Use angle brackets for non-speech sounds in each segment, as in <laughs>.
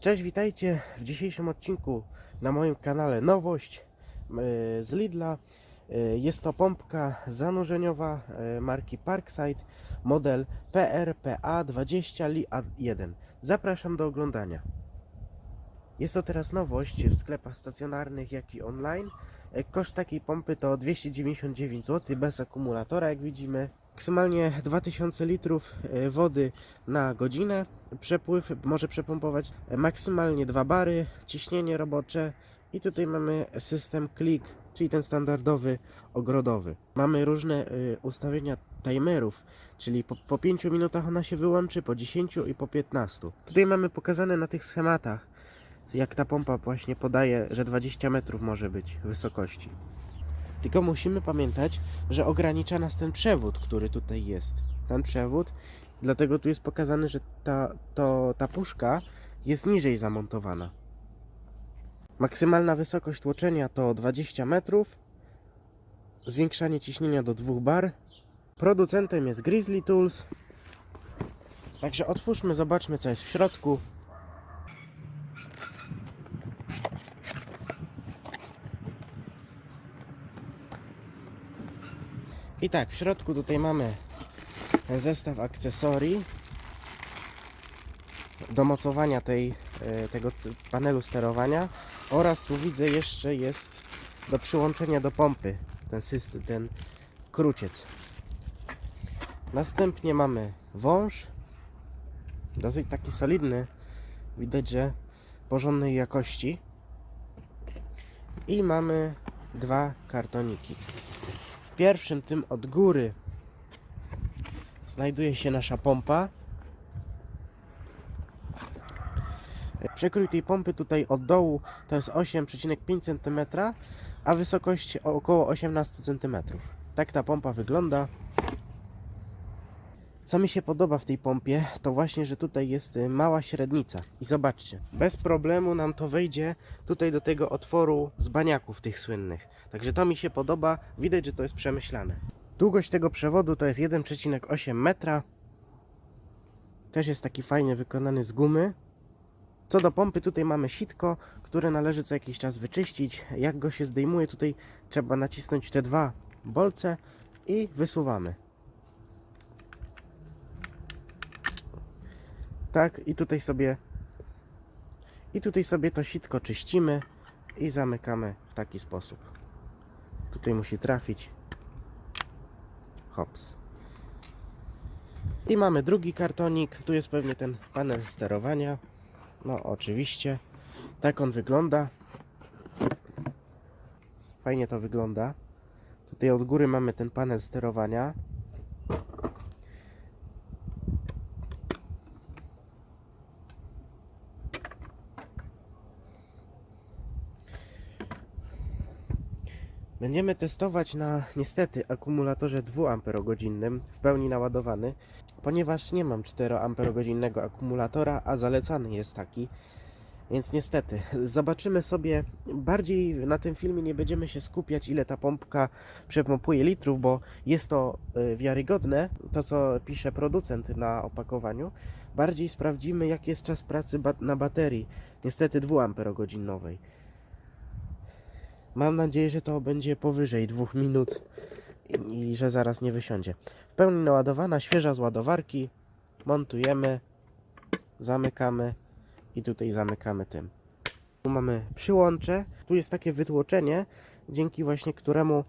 Cześć, witajcie w dzisiejszym odcinku na moim kanale nowość e, z Lidla. E, Jest to pompka zanurzeniowa e, marki Parkside, model PRPA20 LI1. Zapraszam do oglądania. Jest to teraz nowość w sklepach stacjonarnych, jak i online. Koszt takiej pompy to 299 zł bez akumulatora, jak widzimy. Maksymalnie 2000 litrów e, wody na godzinę. Przepływ może przepompować maksymalnie dwa bary, ciśnienie robocze i tutaj mamy system click, czyli ten standardowy ogrodowy. Mamy różne y, ustawienia timerów, czyli po, po 5 minutach ona się wyłączy, po 10 i po 15. Tutaj mamy pokazane na tych schematach, jak ta pompa właśnie podaje, że 20 metrów może być wysokości. Tylko musimy pamiętać, że ogranicza nas ten przewód, który tutaj jest. Ten przewód, dlatego tu jest pokazane, że ta, to, ta puszka jest niżej zamontowana. Maksymalna wysokość tłoczenia to 20 metrów. Zwiększanie ciśnienia do 2 bar. Producentem jest Grizzly Tools. Także otwórzmy, zobaczmy co jest w środku. I tak, w środku tutaj mamy zestaw akcesorii do mocowania tej, e, tego panelu sterowania oraz tu widzę jeszcze jest do przyłączenia do pompy ten system, ten kruciec. Następnie mamy wąż, dosyć taki solidny, widać, że porządnej jakości i mamy dwa kartoniki. Pierwszym tym od góry znajduje się nasza pompa. Przekrój tej pompy tutaj od dołu to jest 8,5 cm, a wysokość około 18 cm. Tak ta pompa wygląda. Co mi się podoba w tej pompie, to właśnie, że tutaj jest y, mała średnica. I zobaczcie, bez problemu nam to wejdzie tutaj do tego otworu z baniaków tych słynnych. Także to mi się podoba, widać, że to jest przemyślane. Długość tego przewodu to jest 1,8 metra. Też jest taki fajnie wykonany z gumy. Co do pompy, tutaj mamy sitko, które należy co jakiś czas wyczyścić. Jak go się zdejmuje, tutaj trzeba nacisnąć te dwa bolce i wysuwamy. Tak, i tutaj sobie i tutaj sobie to sitko czyścimy i zamykamy w taki sposób. Tutaj musi trafić. Hops. I mamy drugi kartonik. Tu jest pewnie ten panel sterowania. No, oczywiście. Tak on wygląda. Fajnie to wygląda. Tutaj od góry mamy ten panel sterowania. Będziemy testować na niestety akumulatorze 2 Ah w pełni naładowany, ponieważ nie mam 4 Ah akumulatora, a zalecany jest taki. Więc niestety, zobaczymy sobie, bardziej na tym filmie nie będziemy się skupiać ile ta pompka przepompuje litrów, bo jest to y, wiarygodne, to co pisze producent na opakowaniu. Bardziej sprawdzimy jaki jest czas pracy na baterii, niestety 2 amperogodzinnowej. Mam nadzieję, że to będzie powyżej 2 minut i, i że zaraz nie wysiądzie. W pełni naładowana, świeża z ładowarki. Montujemy, zamykamy i tutaj zamykamy tym. Tu mamy przyłącze, tu jest takie wytłoczenie, dzięki właśnie któremu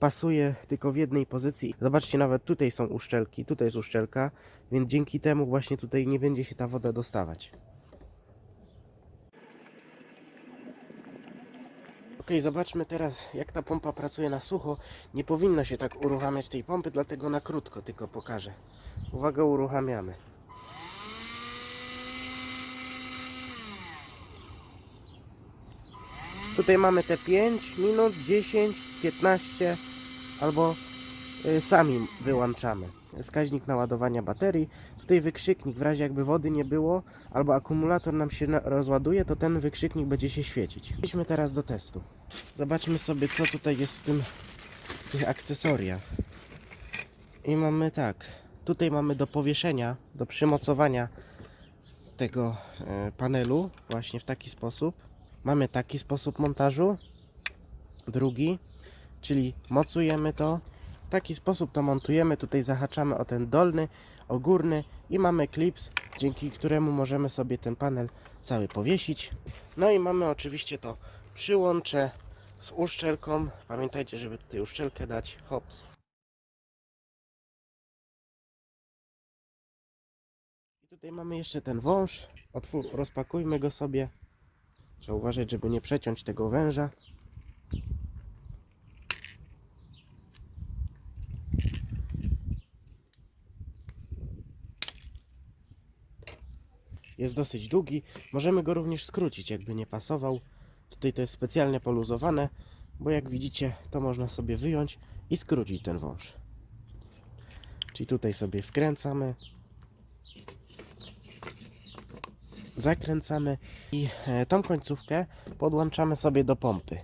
pasuje tylko w jednej pozycji. Zobaczcie, nawet tutaj są uszczelki, tutaj jest uszczelka, więc dzięki temu właśnie tutaj nie będzie się ta woda dostawać. Zobaczmy teraz jak ta pompa pracuje na sucho. Nie powinno się tak uruchamiać tej pompy, dlatego na krótko tylko pokażę. Uwaga, uruchamiamy. Tutaj mamy te 5 minut, 10, 15 albo y, sami wyłączamy. Wskaźnik naładowania baterii. Tutaj wykrzyknik, w razie jakby wody nie było albo akumulator nam się rozładuje, to ten wykrzyknik będzie się świecić. Idźmy teraz do testu. Zobaczmy sobie co tutaj jest w tym w tych akcesoriach. I mamy tak. Tutaj mamy do powieszenia, do przymocowania tego e, panelu właśnie w taki sposób. Mamy taki sposób montażu. Drugi, czyli mocujemy to. W taki sposób to montujemy. Tutaj zahaczamy o ten dolny, o górny i mamy klips, dzięki któremu możemy sobie ten panel cały powiesić. No i mamy oczywiście to przyłącze z uszczelką. Pamiętajcie, żeby tutaj uszczelkę dać. Hops. I tutaj mamy jeszcze ten wąż. Otwór, rozpakujmy go sobie. Trzeba uważać, żeby nie przeciąć tego węża. Jest dosyć długi. Możemy go również skrócić, jakby nie pasował. Tutaj to jest specjalnie poluzowane, bo jak widzicie, to można sobie wyjąć i skrócić ten wąż. Czyli tutaj sobie wkręcamy, zakręcamy i e, tą końcówkę podłączamy sobie do pompy.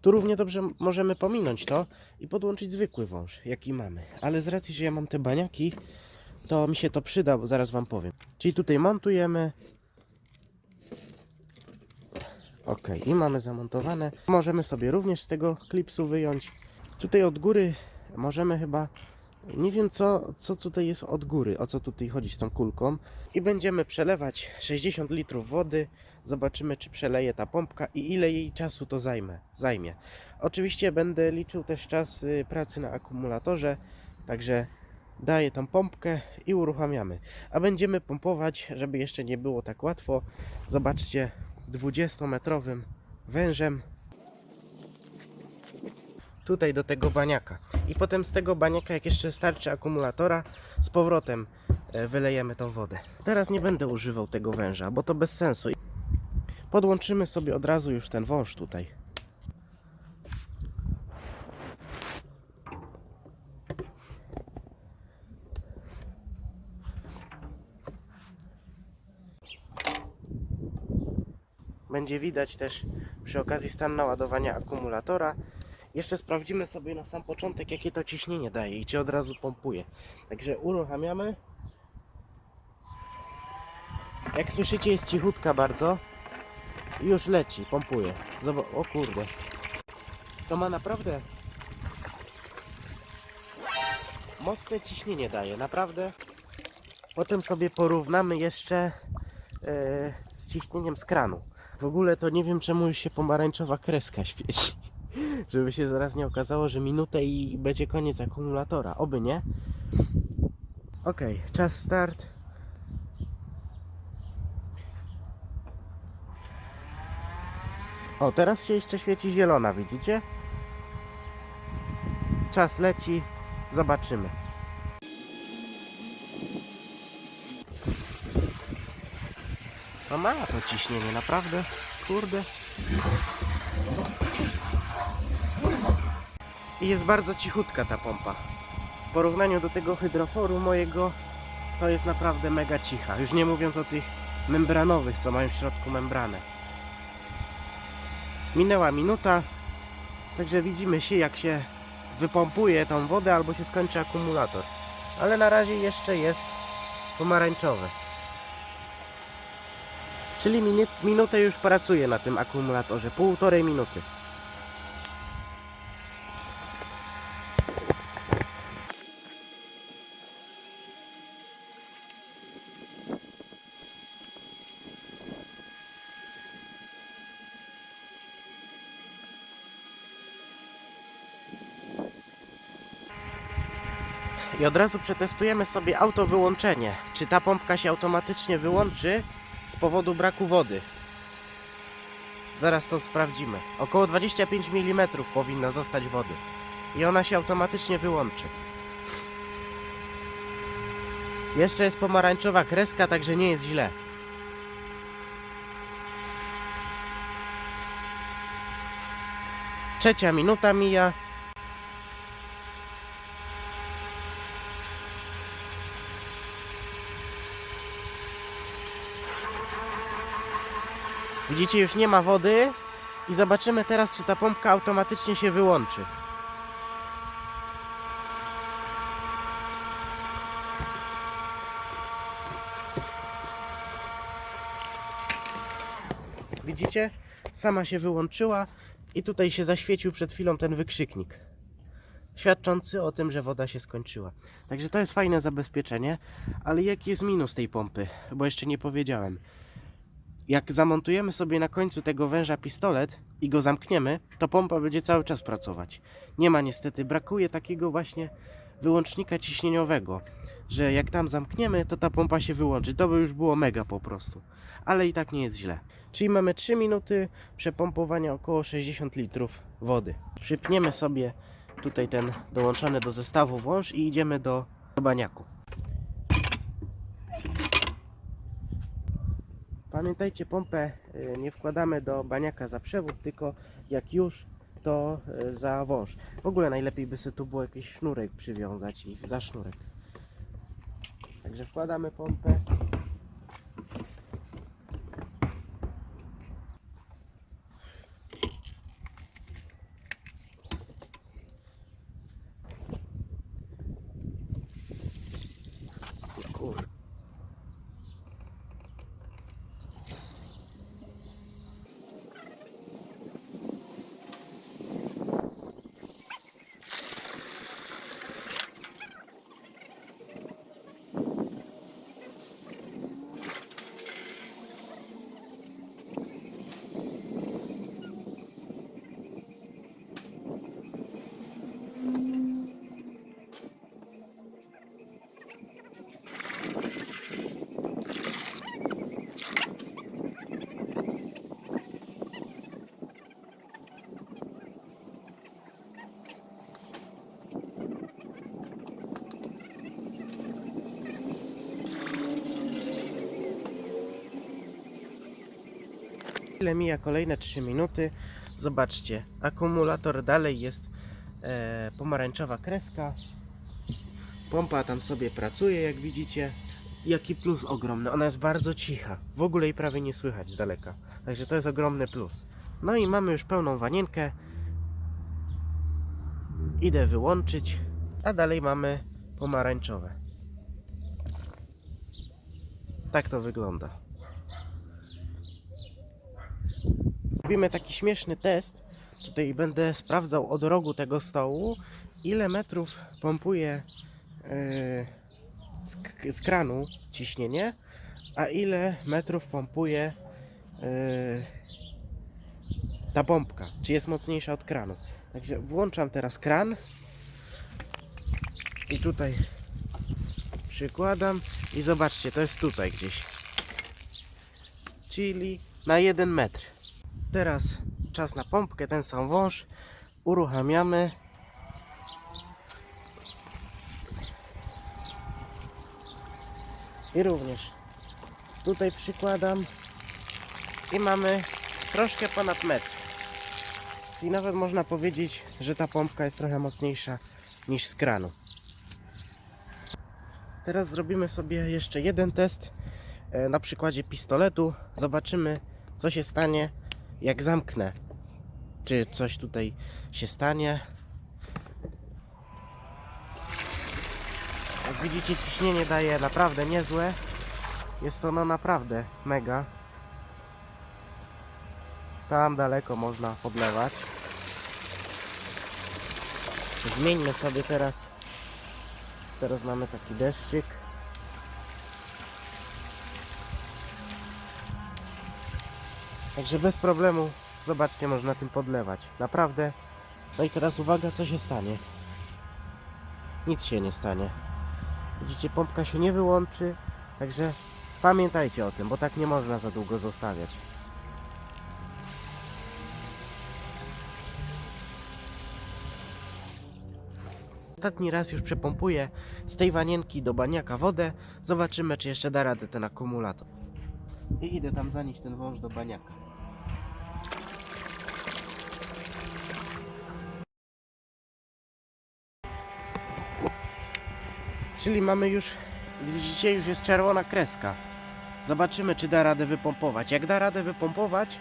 Tu równie dobrze możemy pominąć to i podłączyć zwykły wąż, jaki mamy. Ale z racji, że ja mam te baniaki, to mi się to przyda, bo zaraz Wam powiem. Czyli tutaj montujemy. Ok, i mamy zamontowane. Możemy sobie również z tego klipsu wyjąć. Tutaj od góry możemy chyba. Nie wiem co, co tutaj jest od góry, o co tutaj chodzi z tą kulką. I będziemy przelewać 60 litrów wody. Zobaczymy, czy przeleje ta pompka i ile jej czasu to zajmie. zajmie. Oczywiście będę liczył też czas y, pracy na akumulatorze, także daję tą pompkę i uruchamiamy. A będziemy pompować, żeby jeszcze nie było tak łatwo. Zobaczcie, 20-metrowym wężem tutaj do tego baniaka. I potem z tego baniaka, jak jeszcze starczy akumulatora, z powrotem e, wylejemy tą wodę. Teraz nie będę używał tego węża, bo to bez sensu. Podłączymy sobie od razu już ten wąż tutaj. Będzie widać też przy okazji stan naładowania akumulatora. Jeszcze sprawdzimy sobie na sam początek, jakie to ciśnienie daje i czy od razu pompuje. Także uruchamiamy. Jak słyszycie, jest cichutka bardzo. I już leci, pompuje. Zobacz, o kurde. To ma naprawdę mocne ciśnienie daje, naprawdę. Potem sobie porównamy jeszcze e, z ciśnieniem z kranu. W ogóle to nie wiem czemu już się pomarańczowa kreska świeci. <laughs> Żeby się zaraz nie okazało, że minutę i będzie koniec akumulatora. Oby nie. Ok, czas start. O, teraz się jeszcze świeci zielona, widzicie? Czas leci. Zobaczymy. No ma to ciśnienie, naprawdę. Kurde. I jest bardzo cichutka ta pompa. W porównaniu do tego hydroforu mojego, to jest naprawdę mega cicha. Już nie mówiąc o tych membranowych, co mają w środku membranę. Minęła minuta, także widzimy się jak się wypompuje tą wodę albo się skończy akumulator. Ale na razie jeszcze jest pomarańczowy. Czyli minu- minutę już pracuję na tym akumulatorze, półtorej minuty. I od razu przetestujemy sobie auto wyłączenie. Czy ta pompka się automatycznie wyłączy z powodu braku wody. Zaraz to sprawdzimy. Około 25 mm powinno zostać wody. I ona się automatycznie wyłączy. Jeszcze jest pomarańczowa kreska, także nie jest źle. Trzecia minuta mija. Widzicie, już nie ma wody i zobaczymy teraz, czy ta pompka automatycznie się wyłączy. Widzicie? Sama się wyłączyła i tutaj się zaświecił przed chwilą ten wykrzyknik. Świadczący o tym, że woda się skończyła. Także to jest fajne zabezpieczenie, ale jaki jest minus tej pompy? Bo jeszcze nie powiedziałem. Jak zamontujemy sobie na końcu tego węża pistolet i go zamkniemy, to pompa będzie cały czas pracować. Nie ma niestety, brakuje takiego właśnie wyłącznika ciśnieniowego, że jak tam zamkniemy, to ta pompa się wyłączy. To by już było mega po prostu. Ale i tak nie jest źle. Czyli mamy 3 minuty przepompowania około 60 litrów wody. Przypniemy sobie tutaj ten dołączony do zestawu wąż i idziemy do baniaku. Pamiętajcie, pompę y, nie wkładamy do baniaka za przewód, tylko jak już, to y, za wąż. W ogóle najlepiej by sobie tu było jakiś sznurek przywiązać i za sznurek. Także wkładamy pompę. Ile mija kolejne 3 minuty. Zobaczcie, akumulator dalej jest e, pomarańczowa kreska. Pompa tam sobie pracuje, jak widzicie. Jaki plus ogromny. Ona jest bardzo cicha. W ogóle jej prawie nie słychać z daleka. Także to jest ogromny plus. No i mamy już pełną wanienkę. Idę wyłączyć. A dalej mamy pomarańczowe. Tak to wygląda. Robimy taki śmieszny test. Tutaj będę sprawdzał od rogu tego stołu, ile metrów pompuje yy, z, kranu ciśnienie, a ile metrów pompuje yy, ta pompka, czy jest mocniejsza od kranu. Także włączam teraz kran i tutaj przykładam i zobaczcie, to jest tutaj gdzieś. Czyli na 1 metr. Teraz czas na pompkę, ten sam wąż. Uruchamiamy. I również tutaj przykładam. I mamy troszkę ponad metr. I nawet można powiedzieć, że ta pompka jest trochę mocniejsza niż z kranu. Teraz zrobimy sobie jeszcze jeden test e, na przykładzie pistoletu. Zobaczymy, co się stanie, jak zamknę. Czy coś tutaj się stanie. Jak widzicie, ciśnienie daje naprawdę niezłe. Jest ono naprawdę mega. Tam daleko można podlewać. Zmieńmy sobie teraz. Teraz mamy taki deszczyk. Także bez problemu, zobaczcie, można tym podlewać. Naprawdę. No i teraz uwaga, co się stanie. Nic się nie stanie. Widzicie, pompka się nie wyłączy. Także pamiętajcie o tym, bo tak nie można za długo zostawiać. Ostatni raz już przepompuję z tej wanienki do baniaka wodę. Zobaczymy, czy jeszcze da radę ten akumulator. I idę tam zanieść ten wąż do baniaka. Czyli mamy już, widzicie, już jest czerwona kreska. Zobaczymy, czy da radę wypompować. Jak da radę wypompować,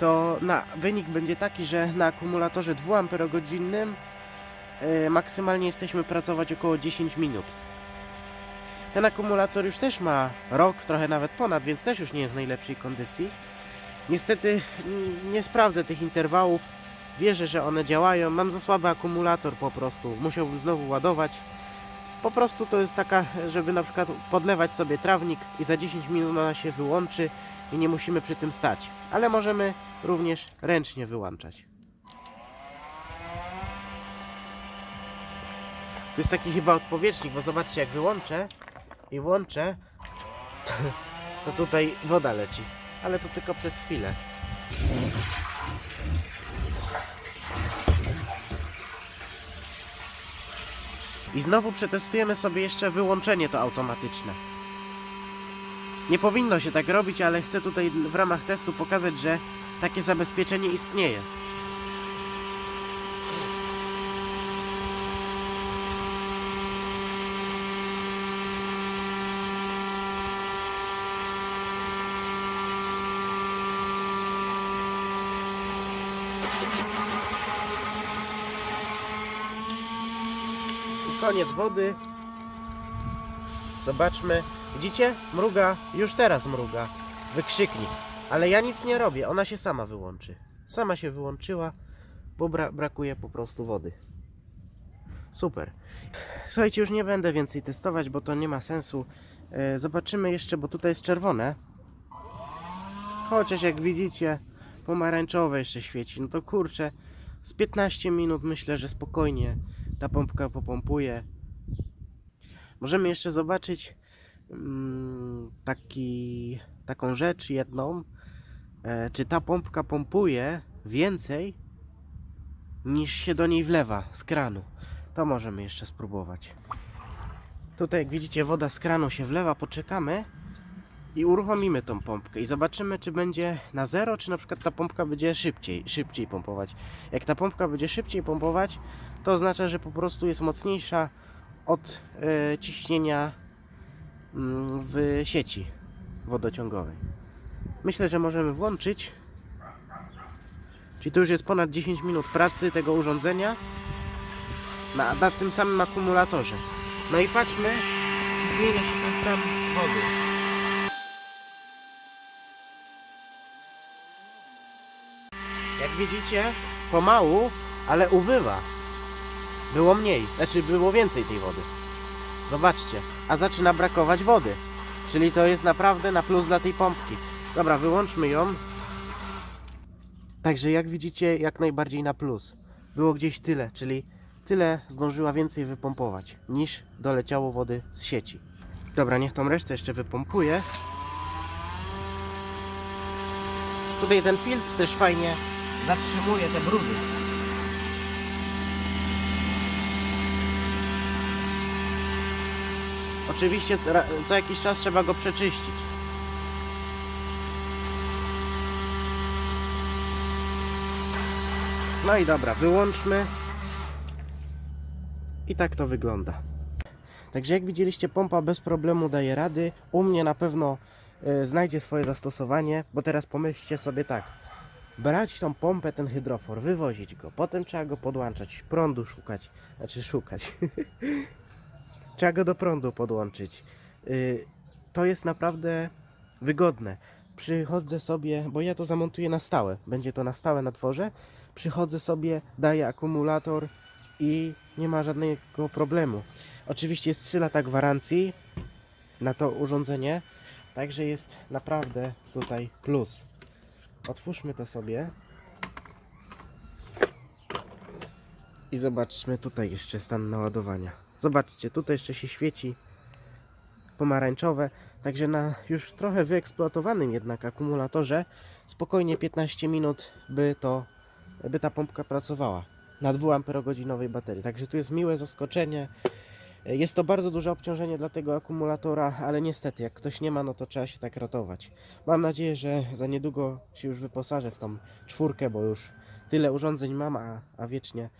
to na, wynik będzie taki, że na akumulatorze 2 Ah e, maksymalnie jesteśmy pracować około 10 minut. Ten akumulator już też ma rok, trochę nawet ponad, więc też już nie jest w najlepszej kondycji. Niestety nie sprawdzę tych interwałów. Wierzę, że one działają. Mam za słaby akumulator po prostu. Musiałbym znowu ładować. Po prostu to jest taka, żeby na przykład podlewać sobie trawnik i za 10 minut ona się wyłączy i nie musimy przy tym stać. Ale możemy również ręcznie wyłączać. To jest taki chyba odpowietrznik, bo zobaczcie jak wyłączę i włączę, to, to tutaj woda leci. Ale to tylko przez chwilę. I znowu przetestujemy sobie jeszcze wyłączenie to automatyczne. Nie powinno się tak robić, ale chcę tutaj w ramach testu pokazać, że takie zabezpieczenie istnieje. I koniec wody. Zobaczmy. Widzicie? Mruga. Już teraz mruga. Wykrzyknik. Ale ja nic nie robię. Ona się sama wyłączy. Sama się wyłączyła, bo bra brakuje po prostu wody. Super. Słuchajcie, już nie będę więcej testować, bo to nie ma sensu. E, zobaczymy jeszcze, bo tutaj jest czerwone. Chociaż jak widzicie, pomarańczowe jeszcze świeci. No to kurczę, z 15 minut myślę, że spokojnie ta pompka popompuje. Możemy jeszcze zobaczyć mm, taki, taką rzecz jedną, e, czy ta pompka pompuje więcej niż się do niej wlewa z kranu. To możemy jeszcze spróbować. Tutaj jak widzicie woda z kranu się wlewa, poczekamy i uruchomimy tą pompkę i zobaczymy czy będzie na zero, czy na przykład ta pompka będzie szybciej, szybciej pompować. Jak ta pompka będzie szybciej pompować, to oznacza, że po prostu jest mocniejsza od e, ciśnienia mm, w sieci wodociągowej. Myślę, że możemy włączyć. Czyli to już jest ponad 10 minut pracy tego urządzenia na, na tym samym akumulatorze. No i patrzmy, czy zmienia się ten stan wody. Widzicie, pomału, ale ubywa. Było mniej, znaczy było więcej tej wody. Zobaczcie, a zaczyna brakować wody. Czyli to jest naprawdę na plus dla tej pompki. Dobra, wyłączmy ją. Także jak widzicie, jak najbardziej na plus. Było gdzieś tyle, czyli tyle zdążyła więcej wypompować, niż doleciało wody z sieci. Dobra, niech tą resztę jeszcze wypompuje. Tutaj ten filtr też fajnie zatrzymuje te brudy. Oczywiście co jakiś czas trzeba go przeczyścić. No i dobra, wyłączmy. I tak to wygląda. Także jak widzieliście, pompa bez problemu daje rady. U mnie na pewno e, znajdzie swoje zastosowanie, bo teraz pomyślcie sobie tak. Brać tą pompę, ten hydrofor, wywozić go, potem trzeba go podłączać, prądu szukać, znaczy szukać. <laughs> trzeba go do prądu podłączyć. Y, to jest naprawdę wygodne. Przychodzę sobie, bo ja to zamontuję na stałe, będzie to na stałe na dworze. Przychodzę sobie, daję akumulator i nie ma żadnego problemu. Oczywiście jest 3 lata gwarancji na to urządzenie, także jest naprawdę tutaj plus. Otwórzmy to sobie. I zobaczmy tutaj jeszcze stan naładowania. Zobaczcie, tutaj jeszcze się świeci pomarańczowe, także na już trochę wyeksploatowanym jednak akumulatorze spokojnie 15 minut by to, by ta pompka pracowała na 2 amperogodzinowej baterii. Także tu jest miłe zaskoczenie. Jest to bardzo duże obciążenie dla tego akumulatora, ale niestety jak ktoś nie ma, no to trzeba się tak ratować. Mam nadzieję, że za niedługo się już wyposażę w tą czwórkę, bo już tyle urządzeń mam, a, a wiecznie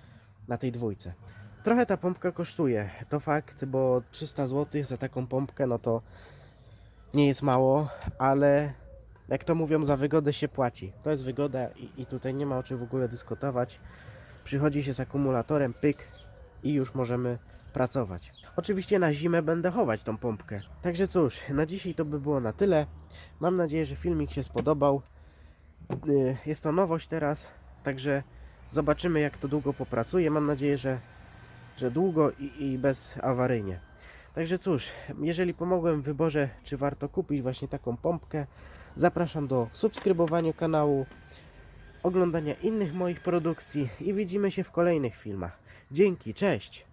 na tej dwójce. Trochę ta pompka kosztuje, to fakt, bo 300 zł za taką pompkę, no to nie jest mało, ale jak to mówią, za wygodę się płaci. To jest wygoda i, i tutaj nie ma o czym w ogóle dyskutować. Przychodzi się z akumulatorem, pyk i już możemy pracować. Oczywiście na zimę będę chować tą pompkę. Także cóż, na dzisiaj to by było na tyle. Mam nadzieję, że filmik się spodobał. y, jest to nowość teraz, także zobaczymy jak to długo popracuje. Mam nadzieję, że, że długo i, i bezawaryjnie. Także cóż, jeżeli pomogłem w wyborze, czy warto kupić właśnie taką pompkę, zapraszam do subskrybowania kanału, oglądania innych moich produkcji i widzimy się w kolejnych filmach. Dzięki, cześć!